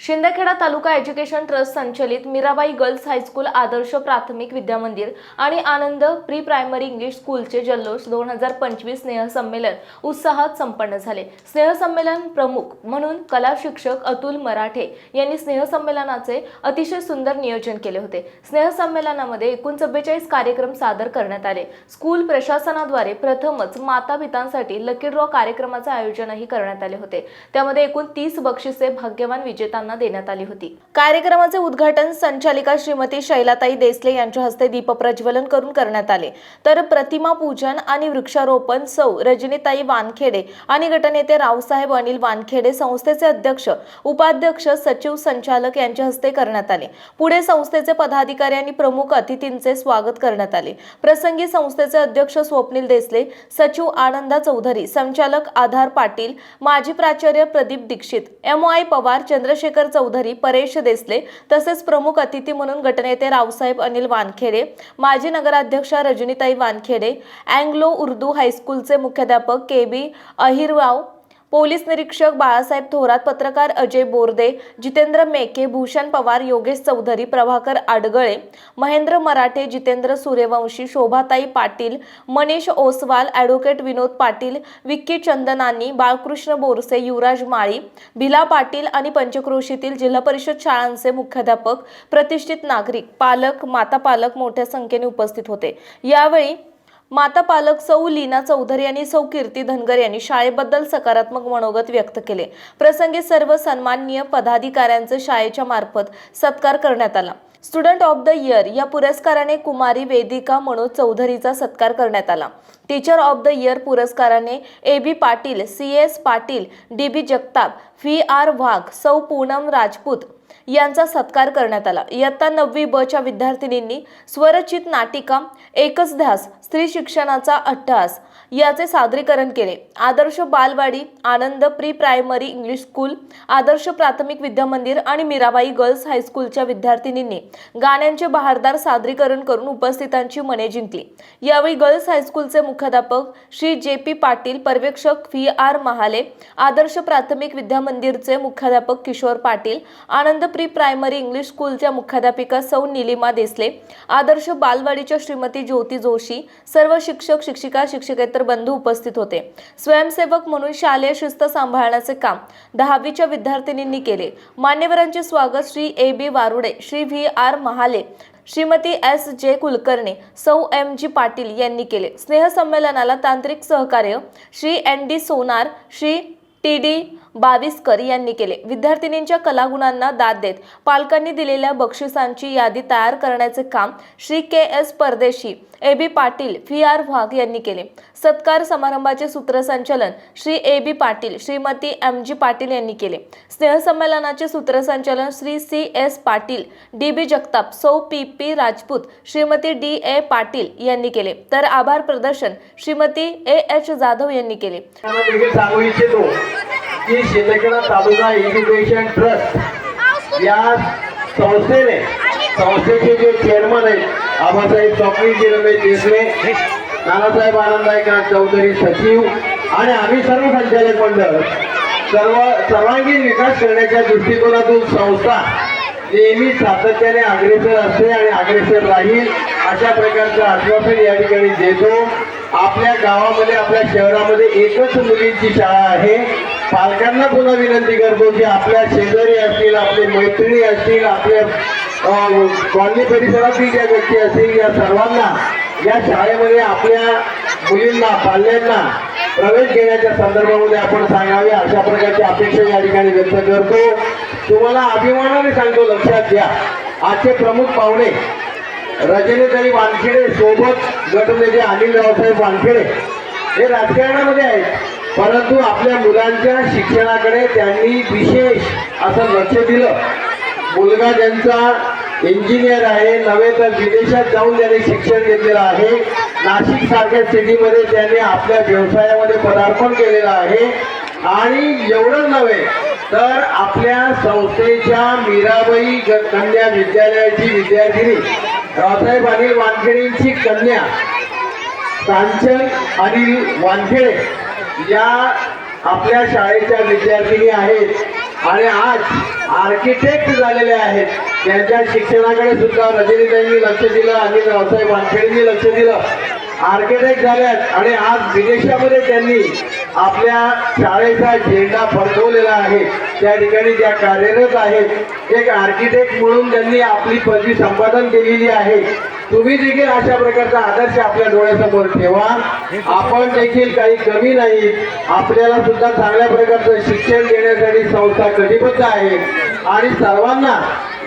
शिंदखेडा तालुका education trust संचलित Mirabai girls high school आदर्श प्राथमिक विद्यामंदिर आणि आनंद प्री प्रायमरी इंग्लिश स्कूलचे जल्लोष दोन हजार पंचवीस स्नेहसंमेलन उत्साहात संपन्न झाले. स्नेहसंमेलन प्रमुख म्हणून कला शिक्षक अतुल मराठे यांनी स्नेहसंमेलनाचे अतिशय सुंदर नियोजन केले होते. स्नेहसंमेलनामध्ये एकूण चव्वेचाळीस कार्यक्रम सादर करण्यात आले. स्कूल प्रशासनाद्वारे प्रथमच माता पितांसाठी लकी ड्रॉ कार्यक्रमाचे आयोजनही करण्यात आले होते. त्यामध्ये एकूण तीस बक्षिसे भाग्यवान विजेत्यांना देण्यात आली होती. कार्यक्रमाचे उद्घाटन संचालिका श्रीमती शैलाताई देसले यांच्या हस्ते दीपप्रज्वलन करून करण्यात आले. तर प्रतिमा पूजन आणि वृक्षारोपण सौ रजनीताई वानखेडे आणि गटनेते रावसाहेब अनिल वानखेडे संस्थेचे अध्यक्ष उपाध्यक्ष सचिव संचालक यांच्या हस्ते करण्यात आले. पुढे संस्थेचे पदाधिकारी आणि प्रमुख अतिथींचे स्वागत करण्यात आले. प्रसंगी संस्थेचे अध्यक्ष स्वप्नील देसले सचिव आनंदा चौधरी संचालक आधार पाटील माजी प्राचार्य प्रदीप दीक्षित एम. आय. पवार चंद्रशेखर चौधरी परेश देसले तसेच प्रमुख अतिथी म्हणून गटनेते रावसाहेब अनिल वानखेडे माजी नगराध्यक्षा रजनीताई वानखेडे अँग्लो उर्दू हायस्कूलचे मुख्याध्यापक के बी अहिरराव पोलीस निरीक्षक बाळासाहेब थोरात पत्रकार अजय बोर्दे जितेंद्र मेके भूषण पवार योगेश चौधरी प्रभाकर आडगळे महेंद्र मराठे जितेंद्र सूर्यवंशी शोभाताई पाटील मनीष ओसवाल ॲडव्होकेट विनोद पाटील विक्की चंदनानी बाळकृष्ण बोरसे युवराज माळी भिला पाटील आणि पंचक्रोशीतील जिल्हा परिषद शाळांचे मुख्याध्यापक प्रतिष्ठित नागरिक पालक माता पालक मोठ्या संख्येने उपस्थित होते. यावेळी माता पालक सौ लीना चौधरी आणि सौ कीर्ती धनगर यांनी शाळेबद्दल सकारात्मक मनोगत व्यक्त केले. प्रसंगी सर्व सन्माननीय पदाधिकाऱ्यांचे शाळेच्या मार्फत सत्कार करण्यात आला. स्टुडंट ऑफ द इयर या पुरस्काराने कुमारी वेदिका मनोज चौधरीचा सत्कार करण्यात आला. टीचर ऑफ द इयर पुरस्काराने A B Patil C S Patil D B Jagtap V R Wagh सौ पूनम राजपूत यांचा सत्कार करण्यात आला. इयत्ता नववी ब च्या विद्यार्थिनींनी स्वरचित नाटिका एकच ध्यास स्त्री शिक्षणाचा अट्टहास याचे सादरीकरण केले. आदर्श बालवाडी Anand pre primary English school Adarsh Prathamik Vidyamandir आणि मीराबाई गर्ल्स हायस्कूलच्या विद्यार्थिनींनी गाण्यांचे बहारदार सादरीकरण करून उपस्थितांची मने जिंकली. यावेळी गर्ल्स हायस्कूलचे मुख्याध्यापक श्री जे पी पाटील पर्यवेक्षक व्ही आर महाले आदर्श प्राथमिक विद्यामंदिरचे मुख्याध्यापक Kishor Patil Anand pre primary English स्कूलच्या मुख्याध्यापिका सौ निलिमा देसले आदर्श बालवाडीच्या श्रीमती ज्योती जोशी सर्व शिक्षक शिक्षिका शिक्षकेतर बंधू उपस्थित होते. स्वयंसेवक म्हणून शालेय शिस्त सांभाळण्याचे काम दहावीच्या विद्यार्थिनींनी केले. मान्यवरांचे स्वागत Shri A B Warude Shri V R Mahale Shrimati S J Kulkarni सौ एम जी पाटील यांनी केले. स्नेहसंमेलनाला तांत्रिक सहकार्य Shri N D Sonar Shri T D Baviskar यांनी केले. विद्यार्थिनींच्या कलागुणांना दाद देत पालकांनी दिलेल्या बक्षिसांची यादी तयार करण्याचे काम Shri K S Pardeshi A B Patil V R Wagh यांनी केले. सत्कार समारंभाचे सूत्रसंचालन Shri A B Patil Shrimati M G Patil यांनी केले. स्नेहसंमेलनाचे सूत्रसंचालन Shri C S Patil D B Jagtap सौ P P Rajput Shrimati D A Patil यांनी केले. तर आभार प्रदर्शन श्रीमती ए एच जाधव यांनी केले. की शिंदखेडा तालुका एज्युकेशन ट्रस्ट या संस्थेने संस्थेचे जे चेअरमन आहेत आबासाहेब चौकणीजी रमेश देसले नानासाहेब आनंददायकनाथ चौधरी सचिव आणि आम्ही सर्व संचालक मंडळ सर्व सर्वांगीण विकास करण्याच्या दृष्टिकोनातून संस्था नेहमी सातत्याने अग्रेसर असते आणि अग्रेसर राहील अशा प्रकारचं आश्वासन या ठिकाणी देतो. आपल्या गावामध्ये आपल्या शहरामध्ये एकच मुलींची शाळा आहे. पालकांना पुन्हा विनंती करतो की आपल्या शेजारी असतील आपले मैत्रिणी असतील आपल्या कॉलनी परिसरातील ज्या व्यक्ती असतील या सर्वांना या शाळेमध्ये आपल्या मुलींना पाल्यांना प्रवेश घेण्याच्या संदर्भामध्ये आपण सांगावे अशा प्रकारची अपेक्षा या ठिकाणी व्यक्त करतो. तुम्हाला अभिमानाने सांगतो लक्षात घ्या. आजचे प्रमुख पाहुणे रजनीताई वानखेडे सोबत गटनेते अनिल रावसाहेब वानखेडे. हे राजकारणामध्ये आहेत. परंतु आपल्या मुलांच्या शिक्षणाकडे त्यांनी विशेष असं लक्ष दिलं. मुलगा ज्यांचा इंजिनियर आहे नव्हे तर विदेशात जाऊन त्यांनी शिक्षण घेतलेलं आहे नाशिक सारख्या सिटीमध्ये त्याने आपल्या व्यवसायामध्ये पदार्पण केलेलं आहे. आणि एवढं नव्हे तर आपल्या संस्थेच्या मीराबाई कन्या विद्यालयाची विद्यार्थिनी रावसाहेब अनिल वानखेडेंची कन्या कांचन अनिल वानखेडे या आपल्या शाळेच्या विद्यार्थिनी आहेत आणि आज आर्किटेक्ट झालेले आहेत. त्यांच्या शिक्षणाकडे सुद्धा रजनीताईंनी लक्ष दिलं आणि रावसाहेब वानखेडेंनी लक्ष दिलं. आर्किटेक्ट झाल्यात आणि आज विदेशामध्ये त्यांनी आपल्या शाळेचा झेंडा फडकवलेला आहे. त्या ठिकाणी ज्या कार्यरत आहेत एक आर्किटेक्ट म्हणून त्यांनी आपली पदवी संपादन केलेली आहे. तुम्ही देखील अशा प्रकारचा आदर्श आपल्या डोळ्यासमोर ठेवा. आपण देखील काही कमी नाही. आपल्याला सुद्धा चांगल्या प्रकारचं शिक्षण देण्यासाठी संस्था कटिबद्ध आहे. आणि सर्वांना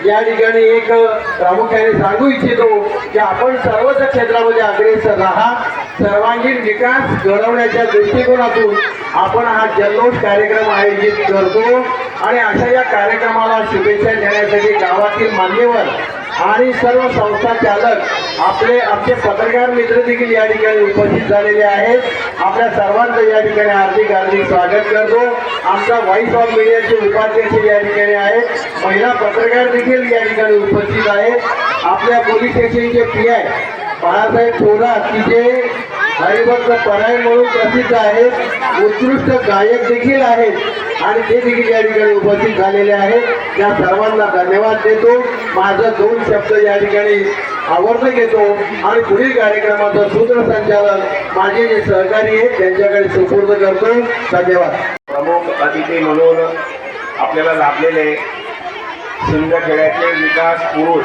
या ठिकाणी एक प्रामुख्याने सांगू इच्छितो की आपण सर्वच क्षेत्रामध्ये अग्रेसर राहा. सर्वांगीण विकास घडवण्याच्या दृष्टिकोनातून आपण हा जल्लोष कार्यक्रम आयोजित करतो. आणि अशा या कार्यक्रमाला शुभेच्छा देण्यासाठी गावातील मान्यवर आणि सर्व संस्था चालक आपले आमचे पत्रकार मित्र देखील या ठिकाणी उपस्थित झालेले आहेत. आपल्या सर्वांचं या ठिकाणी हार्दिक हार्दिक स्वागत करतो. आमचा व्हॉइस ऑफ मीडियाचे उपाध्यक्ष या ठिकाणी आहेत. महिला पत्रकार देखील या ठिकाणी उपस्थित आहेत. आपल्या पोलीस स्टेशनचे पी आय बाळासाहेब थोरात तिथे हरिभक्त पराय म्हणून प्रसिद्ध आहेत. उत्कृष्ट गायक देखील आहेत. आणि ते देखील या ठिकाणी उपस्थित झालेले आहेत. या सर्वांना धन्यवाद देतो. माझं दोन शब्द या ठिकाणी आवर्त घेतो. आणि पुढील कार्यक्रमाचं सूत्रसंचालन माझे जे सहकारी आहेत त्यांच्याकडे सुपूर्द करतो. धन्यवाद. प्रमुख अतिथी म्हणून आपल्याला लाभलेले सिंदखेड्याचे विकास पुरुष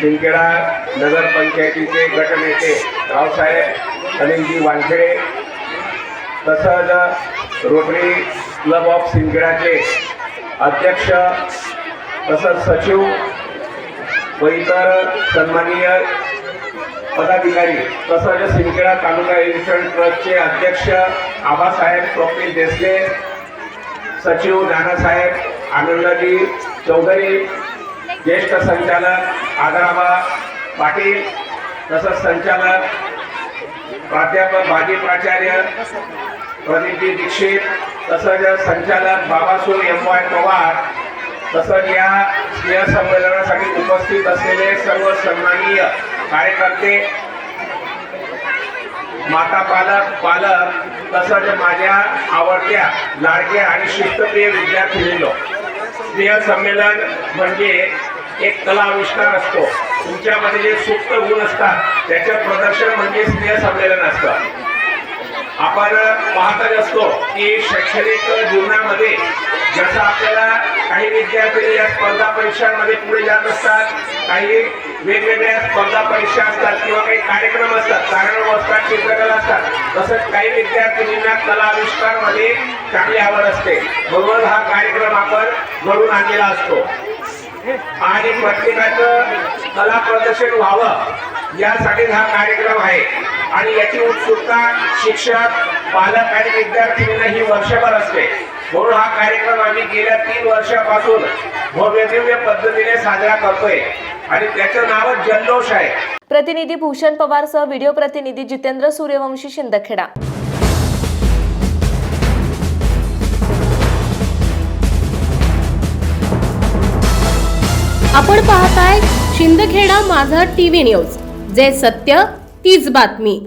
सिंदखेडा नगरपंचायतीचे गटनेते रावसाहेब अनिलजी वानखेडे तसंच रोटरी क्लब ऑफ सिंदखेडाचे अध्यक्ष तसंच सचिव व इतर सन्माननीय पदाधिकारी तसंच सिंदखेडा तालुका एज्युकेशन ट्रस्टचे अध्यक्ष आबासाहेब स्वप्नील देसले सचिव नानासाहेब आनंदजी चौधरी ज्येष्ठ संचालक आदराबा पाटील तसंच संचालक प्राध्यापक माजी प्राचार्य प्रदीपजी दीक्षित तसंच संचालक बाबासूर एम वाय पवार तसंच या स्नेहसंमेलनासाठी उपस्थित असलेले सर्व सन्माननीय कार्यकर्ते माता पालक पालक तसंच माझ्या आवडत्या लाडक्या आणि शिस्तप्रिय विद्यार्थिनींनो स्नेह संमेलन म्हणजे एक कला आविष्कार असतो. तुमच्यामध्ये जे सुप्त गुण असतात त्याचं प्रदर्शन म्हणजे स्नेह संमेलन असतं. आपण पाहतच असतो की शैक्षणिक जीवनामध्ये जसं आपल्याला काही विद्यार्थी या स्पर्धा परीक्षांमध्ये पुढे जात असतात काही वेगवेगळ्या स्पर्धा परीक्षा असतात किंवा काही कार्यक्रम असतात कार्यक्रम असतात चित्रकला असतात तसंच काही विद्यार्थिनींना कला आविष्कारमध्ये चांगली आवड असते. म्हणून हा कार्यक्रम आपण घडून आणलेला असतो. आणि प्रत्येकाचं कला प्रदर्शन व्हावं यासाठी हा कार्यक्रम आहे. आणि याची उत्सुकता शिक्षक पालक आणि विद्यार्थ्यांना ही वर्षभर असते. म्हणून हा कार्यक्रम आम्ही गेल्या तीन वर्षापासून भव्य दिव्य पद्धतीने साजरा करतोय. आणि त्याचं नावच जल्लोष आहे. प्रतिनिधी भूषण पवारसह व्हिडिओ प्रतिनिधी जितेंद्र सूर्यवंशी शिंदखेडा. आपण पाहताय शिंदखेडा माझा टीव्ही न्यूज. जे सत्य तीच बातमी.